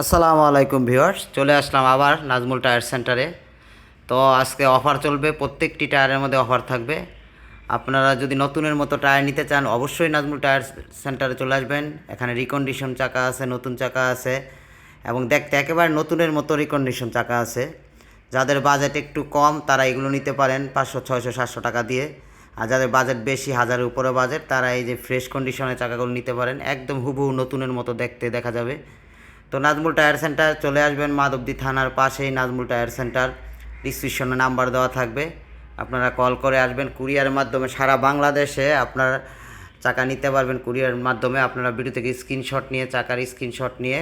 আসসালামু আলাইকুম ভিউয়ার্স, চলে আসলাম আবার নাজমুল টায়ার সেন্টারে। তো আজকে অফার চলবে, প্রত্যেকটি টায়ারের মধ্যে অফার থাকবে। আপনারা যদি নতুনের মতো টায়ার নিতে চান, অবশ্যই নাজমুল টায়ার সেন্টারে চলে আসবেন। এখানে রিকন্ডিশন চাকা আছে, নতুন চাকা আছে, এবং দেখতে একেবারে নতুনের মতো রিকন্ডিশন চাকা আছে। যাদের বাজেট একটু কম, তারা এগুলো নিতে পারেন, পাঁচশো, ছয়শো, সাতশো টাকা দিয়ে। আর যাদের বাজেট বেশি, হাজারের উপরে বাজেট তারা এই যে ফ্রেশ কন্ডিশনের চাকাগুলো নিতে পারেন। একদম হুবহু নতুনের মতো দেখতে দেখা যাবে। তো নাজমুল টায়ার সেন্টার চলে আসবেন মাধবদী থানার পাশেই নাজমুল টায়ার সেন্টার। ডিসক্রিপশনে নাম্বার দেওয়া থাকবে। আপনারা কল করে আসবেন কুরিয়ারের মাধ্যমে সারা বাংলাদেশে আপনার চাকা নিতে পারবেন। কুরিয়ারের মাধ্যমে আপনারা ভিডিও থেকে স্ক্রিনশট নিয়ে, চাকার স্ক্রিনশট নিয়ে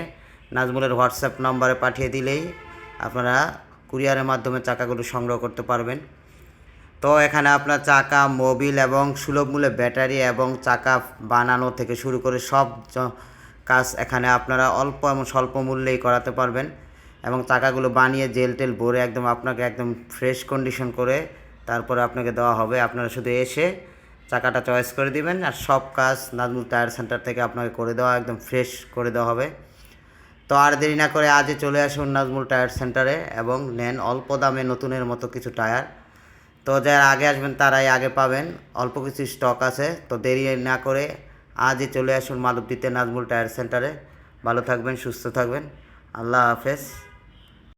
নাজমুলের হোয়াটসঅ্যাপ নম্বরে পাঠিয়ে দিলেই আপনারা কুরিয়ারের মাধ্যমে চাকাগুলো সংগ্রহ করতে পারবেন। তো এখানে আপনার চাকা মোবিল এবং সুলভ মূল্যে ব্যাটারি এবং চাকা বানানো থেকে শুরু করে সব কাজ এখানে আপনারা অল্প এবং স্বল্প মূল্যেই করাতে পারবেন এবং টাকাগুলো বানিয়ে জেল টেল ভরে একদম আপনাকে একদম ফ্রেশ কন্ডিশন করে তারপরে আপনাকে দেওয়া হবে। আপনারা শুধু এসে চাকাটা চয়েস করে দিবেন আর সব কাজ নাজমুল টায়ার সেন্টার থেকে আপনাকে করে দেওয়া, একদম ফ্রেশ করে দেওয়া হবে। তো আর দেরি না করে আজই চলে আসুন নাজমুল টায়ার সেন্টারে এবং নেন অল্প দামে নতুনের মতো কিছু টায়ার তো যারা আগে আসবেন তারাই আগে পাবেন। অল্প কিছু স্টক আছে। তো দেরি না করে আজই চলে আসুন মাধবদীতে নাজমুল টায়ার সেন্টারে। ভালো থাকবেন সুস্থ থাকবেন। আল্লাহ হাফেজ।